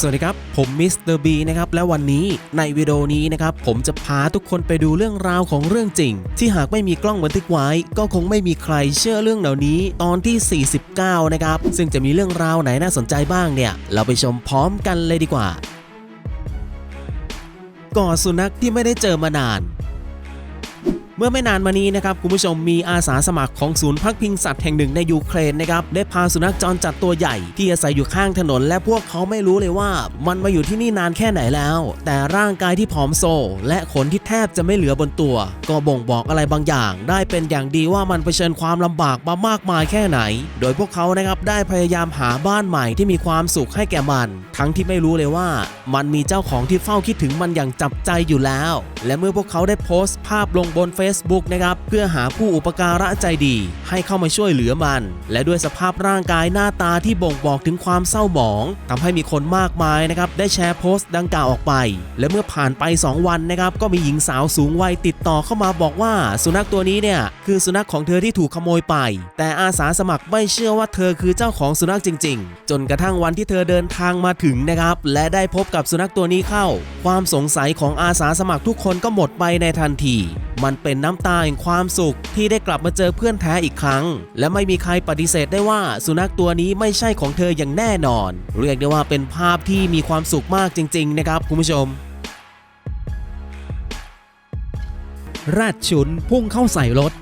สวัสดีครับ ผมมิสเตอร์บีนะครับ และวันนี้ในวิดีโอนี้นะครับ ผมจะพาทุกคนไปดูเรื่องราวของเรื่องจริง ที่หากไม่มีกล้องบันทึกไว้ ก็คงไม่มีใครเชื่อเรื่องเหล่านี้ตอนที่ 49 นะครับ ซึ่งจะมีเรื่องราวไหนน่าสนใจบ้างเนี่ย เราไปชมพร้อมกันเลยดีกว่า ก่อสุนัขที่ไม่ได้เจอมานาน เมื่อไม่นานมานี้นะครับคุณผู้ชมมีอาสาสมัครของศูนย์พักพิงสัตว์แห่งหนึ่งในยูเครนนะครับได้พาสุนัขจรจัดตัวใหญ่ที่อาศัยอยู่ข้างถนน และพวกเขาไม่รู้เลยว่า มันมาอยู่ที่นี่นานแค่ไหนแล้ว แต่ร่างกายที่ผอมโซ และขนที่แทบจะไม่เหลือบนตัว ก็บ่งบอกอะไรบางอย่าง ได้เป็นอย่างดีว่ามันเผชิญความลำบากมามากมายแค่ไหน โดยพวกเขานะครับได้พยายามหาบ้านใหม่ที่มีความสุขให้แก่มัน ทั้งที่ไม่รู้เลยว่า มันมีเจ้าของที่เฝ้าคิดถึงมันอย่างจับใจอยู่แล้ว และเมื่อพวกเขาได้โพสต์ภาพลงบนเฟ Facebook นะครับเพื่อหาผู้อุปการะใจดี ให้เข้ามาช่วยเหลือมัน และด้วยสภาพร่างกายหน้าตาที่บ่งบอกถึงความเศร้าหมองทำให้มีคนมากมายนะครับได้แชร์โพสต์ดังกล่าวออกไป และเมื่อผ่านไป 2 วันนะครับก็มีหญิงสาวสูงวัยติดต่อเข้ามาบอกว่า สุนัขตัวนี้เนี่ยคือสุนัขของเธอที่ถูกขโมยไป แต่อาสาสมัครไม่เชื่อว่าเธอคือเจ้าของสุนัขจริง ๆ จนกระทั่งวันที่เธอเดินทางมาถึงนะครับและได้พบกับสุนัขตัวนี้เข้า ความสงสัยของอาสาสมัครทุกคนก็หมดไปในทันที มันเป็นน้ำตาแห่งความสุขที่ได้กลับมาเจอเพื่อนแท้อีกครั้ง และไม่มีใครปฏิเสธได้ว่าสุนัขตัวนี้ไม่ใช่ของเธออย่างแน่นอน เรียกได้ว่าเป็นภาพที่มีความสุขมากจริง ๆ นะครับคุณผู้ชม ราดฉุนพุ่งเข้าใส่รถ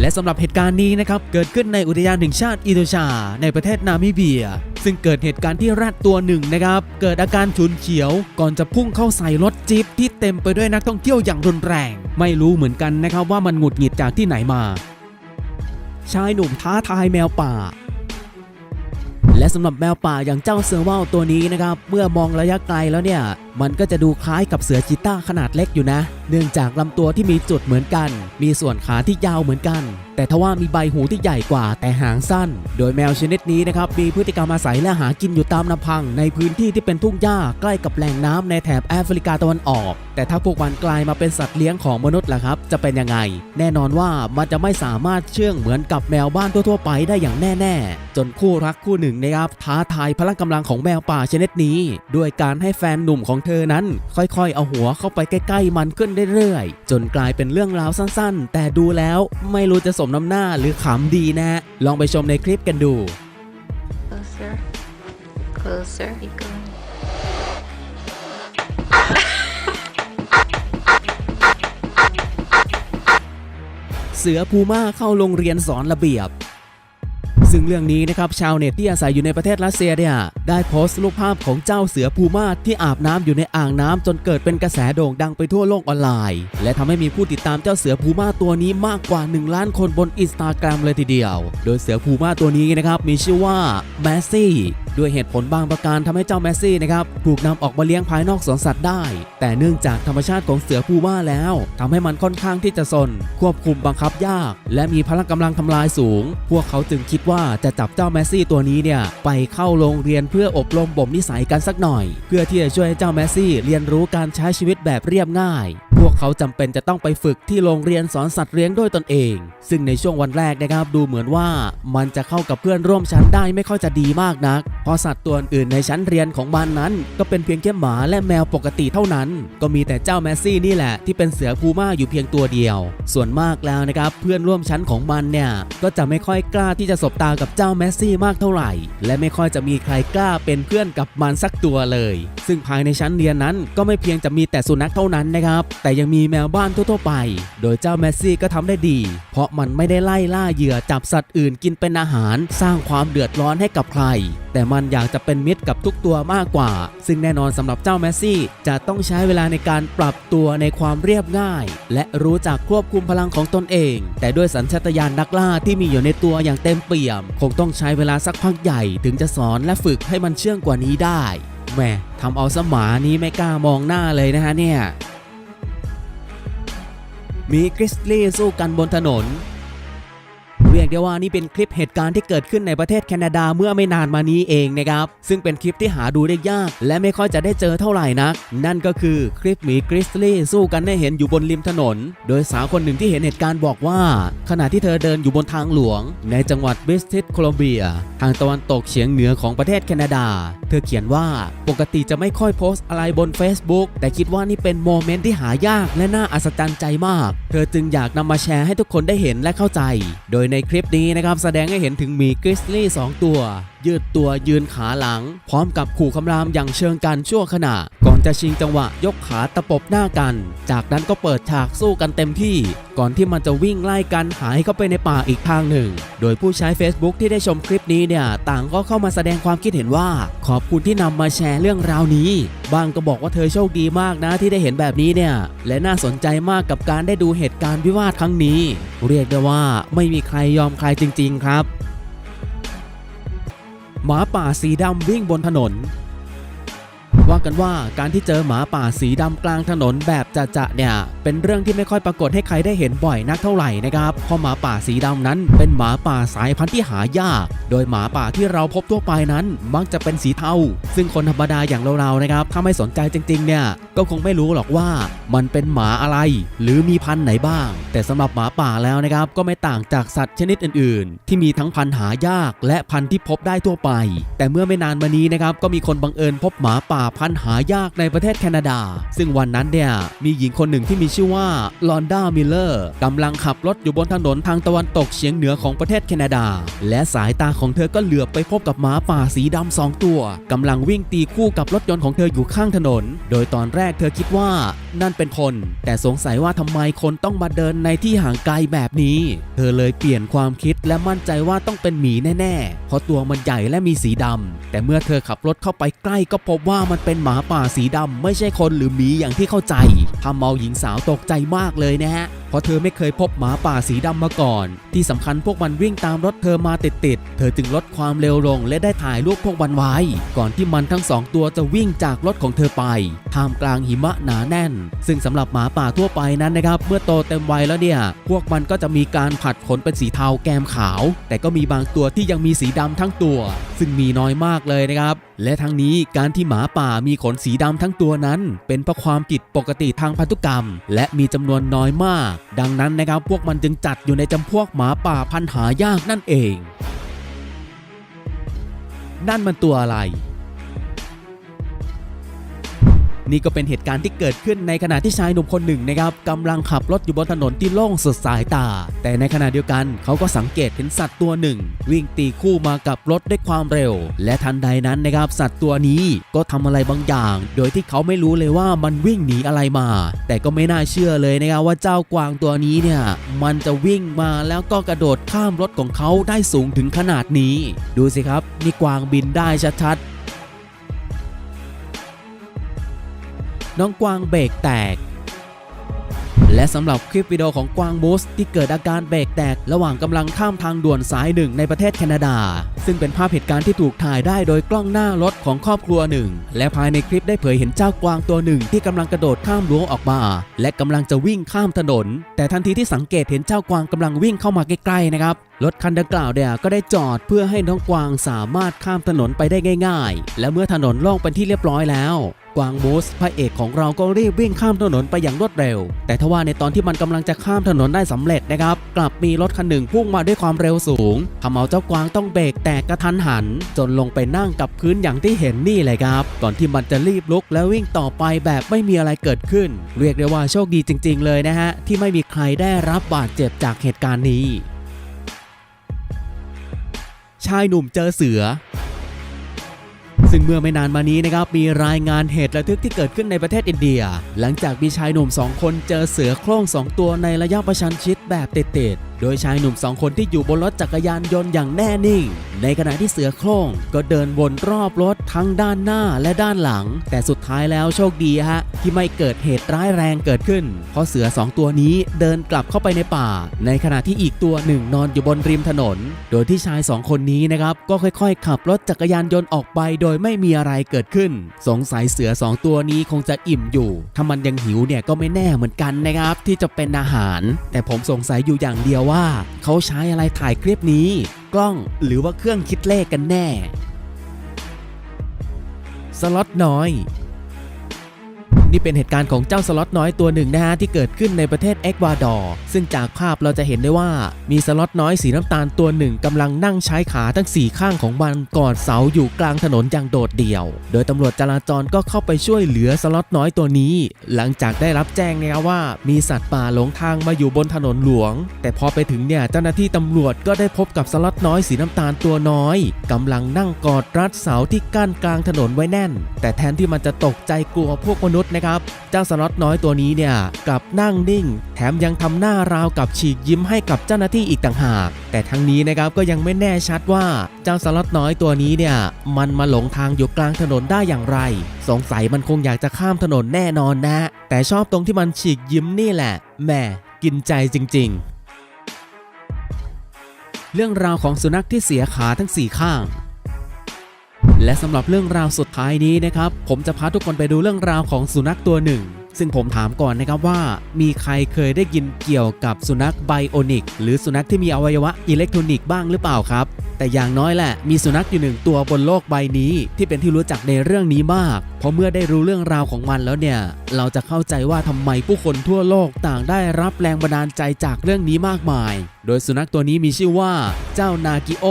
และสำหรับเหตุการณ์นี้นะครับเกิดขึ้นในอุทยานแห่งชาติอิโตชา ในประเทศนามิเบีย ซึ่งเกิดเหตุการณ์ที่แรดตัวหนึ่งนะครับเกิดอาการฉุนเฉียว ก่อนจะพุ่งเข้าใส่รถจี๊ปที่เต็มไปด้วยนักท่องเที่ยวอย่างรุนแรง ไม่รู้เหมือนกันนะครับว่ามันหงุดหงิดจากที่ไหนมา ชายหนุ่มท้าทายแมวป่าและสำหรับแมวป่าอย่างเจ้าเซอร์เวลตัวนี้นะครับ เมื่อมองระยะไกลแล้วเนี่ย มันก็จะดูคล้ายกับเสือชีต้าขนาดเล็กอยู่นะ เนื่องจากลำตัวที่มีจุดเหมือนกัน มีส่วนขาที่ยาวเหมือนกัน แต่ทว่ามีใบหูที่ใหญ่กว่าแต่หางสั้น โดยแมวชนิดนี้นะครับมีพฤติกรรมอาศัยและหากินอยู่ตามลำพัง ในพื้นที่ที่เป็นทุ่งหญ้าใกล้กับแหล่งน้ำในแถบแอฟริกาตะวันออก แต่ถ้าพวกมันกลายมาเป็นสัตว์เลี้ยงของมนุษย์ล่ะครับ จะเป็นยังไง แน่นอนว่ามันจะไม่สามารถเชื่องเหมือนกับแมวบ้านทั่วๆไปได้อย่างแน่ ๆ จนคู่รักคู่หนึ่งนะครับท้าทายพละกำลังของแมวป่าชนิดนี้ ด้วยการให้แฟนหนุ่มของเธอนั้น ค่อยๆ เอาหัวเข้าไปใกล้ๆ มันขึ้นเรื่อยๆ จนกลายเป็นเรื่องราวสั้นๆ แต่ดูแล้วไม่รู้จะสมน้ำหน้าหรือขำดีนะลองไปชมในคลิปกันดู Closer. Closer. Keep going. เสือพูม่าเข้าโรงเรียนสอนระเบียบ ซึ่งเรื่องนี้นะครับชาวเน็ตที่อาศัยอยู่ในประเทศรัสเซียเนี่ยได้โพสต์รูปภาพของเจ้าเสือพูม่าที่อาบน้ำอยู่ในอ่างน้ำจนเกิดเป็นกระแสโด่งดังไปทั่วโลกออนไลน์ และทำให้มีผู้ติดตามเจ้าเสือพูม่าตัวนี้มากกว่า 1 ล้านคนบนอินสตาแกรมเลยทีเดียว โดยเสือพูม่าตัวนี้นะครับมีชื่อว่าแมสซี่ ด้วยเหตุผลบางประการทำให้เจ้าแมสซี่นะครับถูกนำออกมาเลี้ยงภายนอกสวนสัตว์ได้ แต่เนื่องจากธรรมชาติของเสือพูม่าแล้วทำให้มันค่อนข้างที่จะซนควบคุมบังคับยาก และมีพละกำลังทำลายสูง พวกเขาจึงคิดว่าจะจับเจ้าแมสซี่ตัวนี้เนี่ยไปเข้าโรงเรียนเพื่ออบรมบ่มนิสัยกันสักหน่อย เพื่อที่จะช่วยให้เจ้าแมสซี่เรียนรู้การใช้ชีวิตแบบเรียบง่าย วกเขาจำเป็นจะต้องไปฝึกที่โรงเรียนสอนสัตว์เลี้ยงด้วยตนเอง ซึ่งในช่วงวันแรกนะครับดูเหมือนว่ามันจะเข้ากับเพื่อนร่วมชั้นได้ไม่ค่อยจะดีมากนัก เพราะสัตว์ตัวอื่นในชั้นเรียนของมันนั้น ก็เป็นเพียงแค่หมาและแมวปกติเท่านั้น ก็มีแต่เจ้าแมสซี่นี่แหละที่เป็นเสือพูม่าอยู่เพียงตัวเดียว ส่วนมากแล้วนะครับเพื่อนร่วมชั้นของมันเนี่ยก็จะไม่ค่อยกล้าที่จะสบตากับเจ้าแมสซี่มากเท่าไหร่ และไม่ค่อยจะมีใครกล้าเป็นเพื่อนกับมันสักตัวเลย ซึ่งภายในชั้นเรียนนั้นก็ไม่เพียงจะมีแต่สุนัขเท่านั้นนะครับแต่ยังมีแมวบ้านทั่วๆไป โดยเจ้าแมสซี่ก็ทำได้ดี เพราะมันไม่ได้ไล่ล่าเหยื่อจับสัตว์อื่นกินเป็นอาหาร สร้างความเดือดร้อนให้กับใคร แต่มันอยากจะเป็นมิตรกับทุกตัวมากกว่า ซึ่งแน่นอนสำหรับเจ้าแมสซี่ จะต้องใช้เวลาในการปรับตัวในความเรียบง่าย และรู้จักควบคุมพลังของตนเอง แต่ด้วยสัญชาตญาณนักล่าที่มีอยู่ในตัวอย่างเต็มเปี่ยม คงต้องใช้เวลาสักพักใหญ่ ถึงจะสอนและฝึกให้มันเชื่องกว่านี้ได้แหมทำเอาสมานี้ไม่กล้ามองหน้าเลยนะฮะเนี่ย มีกริสลี่สู้กันบนถนน รียกได้ว่านี่เป็นคลิปเหตุการณ์ที่เกิดขึ้นในประเทศแคนาดาเมื่อไม่นานมานี้เองนะครับ ซึ่งเป็นคลิปที่หาดูได้ยาก และไม่ค่อยจะได้เจอเท่าไหร่นัก นั่นก็คือคลิปหมีกริสลี่สู้กันให้เห็นอยู่บนริมถนน โดยสาวคนหนึ่งที่เห็นเหตุการณ์บอกว่า ขณะที่เธอเดินอยู่บนทางหลวง ในจังหวัดบริสติสโคลอมเบีย ทางตะวันตกเฉียงเหนือของประเทศแคนาดา เธอเขียนว่าปกติจะไม่ค่อยโพสต์อะไรบน Facebook แต่คิดว่านี่เป็นโมเมนต์ที่หายากและน่าอัศจรรย์ใจมาก เธอจึงอยากนำมาแชร์ให้ทุกคนได้เห็นและเข้าใจ โดยในคลิปนี้นะครับแสดงให้เห็นถึงหมีกริสลี่สองตัว ยืดตัวยืนขาหลัง พร้อมกับขู่คำรามอย่างเชิงกันชั่วขณะ ก่อนจะชิงจังหวะยกขาตะปบหน้ากัน จากนั้นก็เปิดฉากสู้กันเต็มที่ ก่อนที่มันจะวิ่งไล่กันหายเข้าไปในป่าอีกทางหนึ่ง โดยผู้ใช้ Facebook ที่ได้ชมคลิปนี้เนี่ยต่างก็เข้ามาแสดงความคิดเห็นว่า ขอบคุณที่นำมาแชร์เรื่องราวนี้บางก็บอกว่าเธอโชคดีมากนะที่ได้เห็นแบบนี้เนี่ยและน่าสนใจมากกับการได้ดูเหตุการณ์วิวาทครั้งนี้ เรียกได้ว่าไม่มีใครยอมใครจริง ๆ ครับ หมาป่าสีดำวิ่งบนถนน ว่ากันว่าการที่เจอหมาป่าสีดำกลางถนนแบบจะๆเนี่ย เป็นเรื่องที่ไม่ค่อยปรากฏให้ใครได้เห็นบ่อยนักเท่าไหร่นะครับเพราะหมาป่าสีดำนั้น เป็นหมาป่าสายพันธุ์ที่หายาก โดยหมาป่าที่เราพบทั่วไปนั้น มักจะเป็นสีเทาซึ่งคนธรรมดาอย่างเราๆนะครับถ้าไม่สนใจจริงๆเนี่ยก็คงไม่รู้หรอกว่ามันเป็นหมาอะไร หรือมีพันธุ์ไหนบ้าง แต่สำหรับหมาป่าแล้วนะครับก็ไม่ต่างจากสัตว์ชนิดอื่น ๆ ที่มีทั้งพันธุ์หายากและพันธุ์ที่พบได้ทั่วไป แต่เมื่อไม่นานมานี้นะครับก็มีคนบังเอิญพบหมาป่าพันธุ์หายากในประเทศแคนาดา ซึ่งวันนั้นเนี่ยมีหญิงคนหนึ่งที่มีชื่อว่าลอนด้ามิลเลอร์กำลังขับรถอยู่บนถนนทางตะวันตกเฉียงเหนือของประเทศแคนาดา และสายตาของเธอก็เหลือบไปพบกับหมาป่าสีดำสองตัวกำลังวิ่งตีคู่กับรถยนต์ของเธออยู่ข้างถนน โดยตอนแรกเธอคิดว่านั่นเป็นคน แต่สงสัยว่าทำไมคนต้องมาเดินในที่ห่างไกลแบบนี้ เธอเลยเปลี่ยนความคิดและมั่นใจว่าต้องเป็นหมีแน่ๆ เพราะตัวมันใหญ่และมีสีดำแต่เมื่อเธอขับรถเข้าไปใกล้ก็พบว่ามันเป็นหมาป่าสีดำไม่ใช่คนหรือหมีอย่างที่เข้าใจทำเอาหญิงสาวตกใจมากเลยนะฮะเพราะเธอไม่เคยพบหมาป่าสีดำมาก่อน ที่สำคัญพวกมันวิ่งตามรถเธอมาติดๆ เธอจึงลดความเร็วลงและได้ถ่ายรูปพวกมันไว้ ก่อนที่มันทั้งสองตัวจะวิ่งจากรถของเธอไป ท่ามกลางหิมะหนาแน่น ซึ่งสำหรับหมาป่าทั่วไปนั้นนะครับ เมื่อโตเต็มวัยแล้วเนี่ย พวกมันก็จะมีการผัดขนเป็นสีเทาแกมขาว แต่ก็มีบางตัวที่ยังมีสีดำทั้งตัว ซึ่งมีน้อยมากเลยนะครับและทั้งนี้การที่หมาป่ามีขนสีดำทั้งตัวนั้น เป็นเพราะความผิดปกติทางพันธุกรรม และมีจำนวนน้อยมากดังนั้นนะครับพวกมันจึงจัดอยู่ในจำพวกหมาป่าพันหายากนั่นเอง นั่นมันตัวอะไร นี่ก็เป็นเหตุการณ์ที่เกิดขึ้นในขณะที่ชายหนุ่มคนหนึ่งนะครับกำลังขับรถอยู่บนถนนที่โล่งสุดสายตา แต่ในขณะเดียวกันเขาก็สังเกตเห็นสัตว์ตัวหนึ่ง วิ่งตีคู่มากับรถด้วยความเร็ว และทันใดนั้นนะครับสัตว์ตัวนี้ก็ทำอะไรบางอย่าง โดยที่เขาไม่รู้เลยว่ามันวิ่งหนีอะไรมา แต่ก็ไม่น่าเชื่อเลยนะครับว่าเจ้ากวางตัวนี้เนี่ยมันจะวิ่งมาแล้วก็กระโดดข้ามรถของเขาได้สูงถึงขนาดนี้ ดูสิครับนี่กวางบินได้ชัดๆ น้องกวางเบรกแตก และสำหรับคลิปวิดีโอของกวางบูสที่เกิดอาการเบรกแตก ระหว่างกำลังข้ามทางด่วนสายหนึ่งในประเทศแคนาดา ซึ่งเป็นภาพเหตุการณ์ที่ถูกถ่ายได้โดยกล้องหน้ารถของครอบครัวหนึ่ง และภายในคลิปได้เผยเห็นเจ้ากวางตัวหนึ่งที่กำลังกระโดดข้ามรั้วออกมา และกำลังจะวิ่งข้ามถนน แต่ทันทีที่สังเกตเห็นเจ้ากวางกำลังวิ่งเข้ามาใกล้ๆนะครับรถคันดังกล่าวเนี่ยก็ได้จอดเพื่อให้น้องกวางสามารถข้ามถนนไปได้ง่าย ๆ และเมื่อถนนล่องเป็นที่เรียบร้อยแล้วกวางมูสพระเอกของเราก็รีบวิ่งข้ามถนนไปอย่างรวดเร็ว แต่ทว่าในตอนที่มันกำลังจะข้ามถนนได้สำเร็จนะครับ กลับมีรถคันหนึ่งพุ่งมาด้วยความเร็วสูงทำเอาเจ้ากวางต้องเบรกแตกกระทันหัน จนลงไปนั่งกับพื้นอย่างที่เห็นนี่เลยครับ ก่อนที่มันจะรีบลุกแล้ววิ่งต่อไปแบบไม่มีอะไรเกิดขึ้น เรียกได้ว่าโชคดีจริง ๆ เลยนะฮะ ที่ไม่มีใครได้รับบาดเจ็บจากเหตุการณ์นี้ ชายหนุ่มเจอเสือซึ่งเมื่อไม่นานมานี้นะครับมีรายงานเหตุระทึกที่เกิดขึ้นในประเทศอินเดีย หลังจากมีชายหนุ่มสองคนเจอเสือโคร่งสองตัวในระยะประชันชิดแบบติดๆโดยชายหนุ่มสองคนที่อยู่บนรถจักรยานยนต์อย่างแน่นิ่ง ในขณะที่เสือโคร่งก็เดินวนรอบรถทั้งด้านหน้าและด้านหลัง แต่สุดท้ายแล้วโชคดีฮะ ที่ไม่เกิดเหตุร้ายแรงเกิดขึ้น เพราะเสือสองตัวนี้เดินกลับเข้าไปในป่า ในขณะที่อีกตัวหนึ่งนอนอยู่บนริมถนน โดยที่ชายสองคนนี้นะครับก็ค่อยๆ ขับรถจักรยานยนต์ออกไป โดยไม่มีอะไรเกิดขึ้น สงสัยเสือสองตัวนี้คงจะอิ่มอยู่ ถ้ามันยังหิวเนี่ยก็ไม่แน่เหมือนกันนะครับที่จะเป็นอาหาร แต่ผมสงสัยอยู่อย่างเดียวว่าเขาใช้อะไรถ่ายคลิปนี้ กล้องหรือว่าเครื่องคิดเลขกันแน่ สล็อตน้อย นี่เป็นเหตุการณ์ของเจ้าสล็อตน้อยตัวหนึ่งนะฮะที่เกิดขึ้นในประเทศเอกวาดอร์ซึ่งจากภาพเราจะเห็นได้ว่ามีสล็อตน้อยสีน้ำตาลตัวหนึ่งกำลังนั่งใช้ขาทั้งสี่ข้างของมันกอดเสาอยู่กลางถนนอย่างโดดเดี่ยว โดยตำรวจจราจรก็เข้าไปช่วยเหลือสล็อตน้อยตัวนี้ หลังจากได้รับแจ้งนะครับว่า มีสัตว์ป่าหลงทางมาอยู่บนถนนหลวง แต่พอไปถึงเนี่ยเจ้าหน้าที่ตำรวจก็ได้พบกับสล็อตน้อยสีน้ำตาลตัวน้อยกำลังนั่งกอดรัดเสาที่กั้นกลางถนนไว้แน่น แต่แทนที่มันจะตกใจกลัวพวกมนุษย์นะครับ เจ้าสล็อตน้อยตัวนี้เนี่ยกลับนั่งนิ่ง แถมยังทำหน้าราวกับฉีกยิ้มให้กับเจ้าหน้าที่อีกต่างหาก แต่ทั้งนี้นะครับก็ยังไม่แน่ชัดว่าเจ้าสล็อตน้อยตัวนี้เนี่ยมันมาหลงทางอยู่กลางถนนได้อย่างไร สงสัยมันคงอยากจะข้ามถนนแน่นอนนะ แต่ชอบตรงที่มันฉีกยิ้มนี่แหละแหมกินใจจริง ๆ เรื่องราวของสุนัขที่เสียขาทั้งสี่ข้าง และสำหรับเรื่องราวสุดท้ายนี้นะครับ ผมจะพาทุกคนไปดูเรื่องราวของสุนัขตัวหนึ่ง ซึ่งผมถามก่อนนะครับว่า มีใครเคยได้ยินเกี่ยวกับสุนัขไบโอนิก หรือสุนัขที่มีอวัยวะอิเล็กทรอนิกส์บ้างหรือเปล่าครับ แต่อย่างน้อยแหละ มีสุนัขอยู่หนึ่งตัวบนโลกใบนี้ ที่เป็นที่รู้จักในเรื่องนี้มาก เพราะเมื่อได้รู้เรื่องราวของมันแล้วเนี่ย เราจะเข้าใจว่าทำไมผู้คนทั่วโลกต่างได้รับแรงบันดาลใจจากเรื่องนี้มากมาย โดยสุนัขตัวนี้มีชื่อว่าเจ้านากิโอ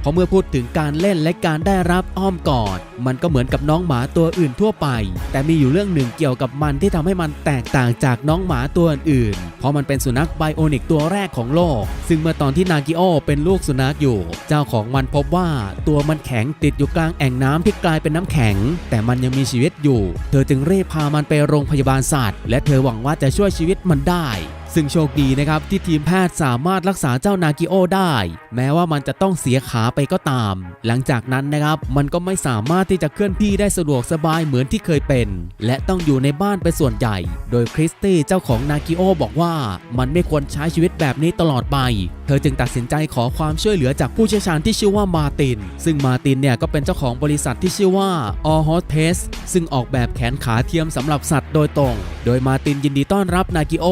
เพราะเมื่อพูดถึงการเล่นและการได้รับอ้อมกอด มันก็เหมือนกับน้องหมาตัวอื่นทั่วไป แต่มีอยู่เรื่องหนึ่งเกี่ยวกับมันที่ทำให้มันแตกต่างจากน้องหมาตัวอื่น เพราะมันเป็นสุนัขไบโอนิกตัวแรกของโลก ซึ่งเมื่อตอนที่นากิโอเป็นลูกสุนัขอยู่ เจ้าของมันพบว่าตัวมันแข็งติดอยู่กลางแอ่งน้ำที่กลายเป็นน้ำแข็ง แต่มันยังมีชีวิตอยู่ เธอจึงรีบพามันไปโรงพยาบาลสัตว์ และเธอหวังว่าจะช่วยชีวิตมันได้ ซึ่งโชคดีนะครับที่ทีมแพทย์สามารถรักษาเจ้านากิโอได้ แม้ว่ามันจะต้องเสียขาไปก็ตาม หลังจากนั้นนะครับมันก็ไม่สามารถที่จะเคลื่อนที่ได้สะดวกสบายเหมือนที่เคยเป็น และต้องอยู่ในบ้านไปส่วนใหญ่ โดยคริสตี้เจ้าของนากิโอบอกว่า มันไม่ควรใช้ชีวิตแบบนี้ตลอดไป เธอจึงตัดสินใจขอความช่วยเหลือจากผู้เชี่ยวชาญที่ชื่อว่ามาติน ซึ่งมาตินเนี่ยก็เป็นเจ้าของบริษัทที่ชื่อว่า All Hot p a c e ซึ่งออกแบบแขนขาเทียมสำหรับสัตว์โดยตรง โดยมาตินยินดีต้อนรับนากิโอ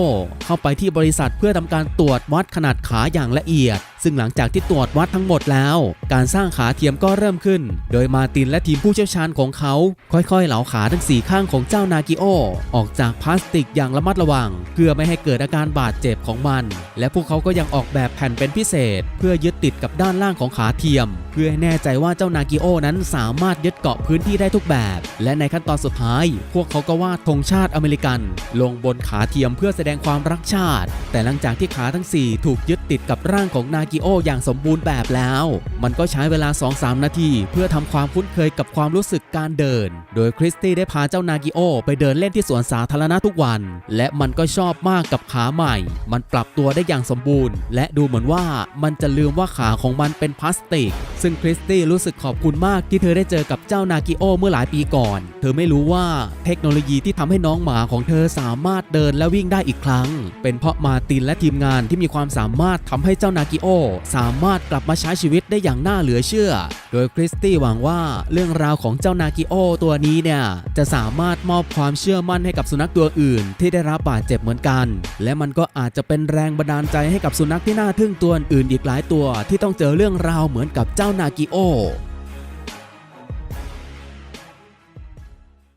เข้าไปที่บริษัทเพื่อทำการตรวจวัดขนาดขาอย่างละเอียดซึ่งหลังจากที่ตรวจวัดทั้งหมดแล้ว การสร้างขาเทียมก็เริ่มขึ้น โดยมาตินและทีมผู้เชี่ยวชาญของเขา ค่อยๆ เหลาขาทั้งสี่ข้างของเจ้านากิโอ ออกจากพลาสติกอย่างระมัดระวัง เพื่อไม่ให้เกิดอาการบาดเจ็บของมัน และพวกเขาก็ยังออกแบบแผ่นเป็นพิเศษ เพื่อยึดติดกับด้านล่างของขาเทียม เพื่อให้แน่ใจว่าเจ้านากิโอนั้นสามารถยึดเกาะพื้นที่ได้ทุกแบบ และในขั้นตอนสุดท้าย พวกเขาก็วาดธงชาติอเมริกัน ลงบนขาเทียมเพื่อแสดงความรักชาติ แต่หลังจากที่ขาทั้ง 4 ถูกยึดติดกับร่างของนากิโออย่างสมบูรณ์แบบแล้ว มันก็ใช้เวลา 2-3 นาที เพื่อทำความคุ้นเคยกับความรู้สึกการเดิน โดยคริสตี้ได้พาเจ้านากิโอไปเดินเล่นที่สวนสาธารณะทุกวัน และมันก็ชอบมากกับขาใหม่ มันปรับตัวได้อย่างสมบูรณ์ และดูเหมือนว่ามันจะลืมว่าขาของมันเป็นพลาสติก ซึ่งคริสตี้รู้สึกขอบคุณมากที่เธอได้เจอกับเจ้านากิโอเมื่อหลายปีก่อน เธอไม่รู้ว่าเทคโนโลยีที่ทำให้น้องหมาของเธอสามารถเดินและวิ่งได้อีกครั้ง เป็นเพราะมาตินและทีมงานที่มีความสามารถทำให้เจ้านากิโอสามารถกลับมาใช้ชีวิตได้อย่างน่าเหลือเชื่อ โดยคริสตี้หวังว่าเรื่องราวของเจ้านากิโอตัวนี้เนี่ย จะสามารถมอบความเชื่อมั่นให้กับสุนัขตัวอื่น ที่ได้รับบาดเจ็บเหมือนกัน และมันก็อาจจะเป็นแรงบันดาลใจให้กับสุนัขที่น่าทึ่งตัวอื่นอีกหลายตัว ที่ต้องเจอเรื่องราวเหมือนกับเจ้านากิโอ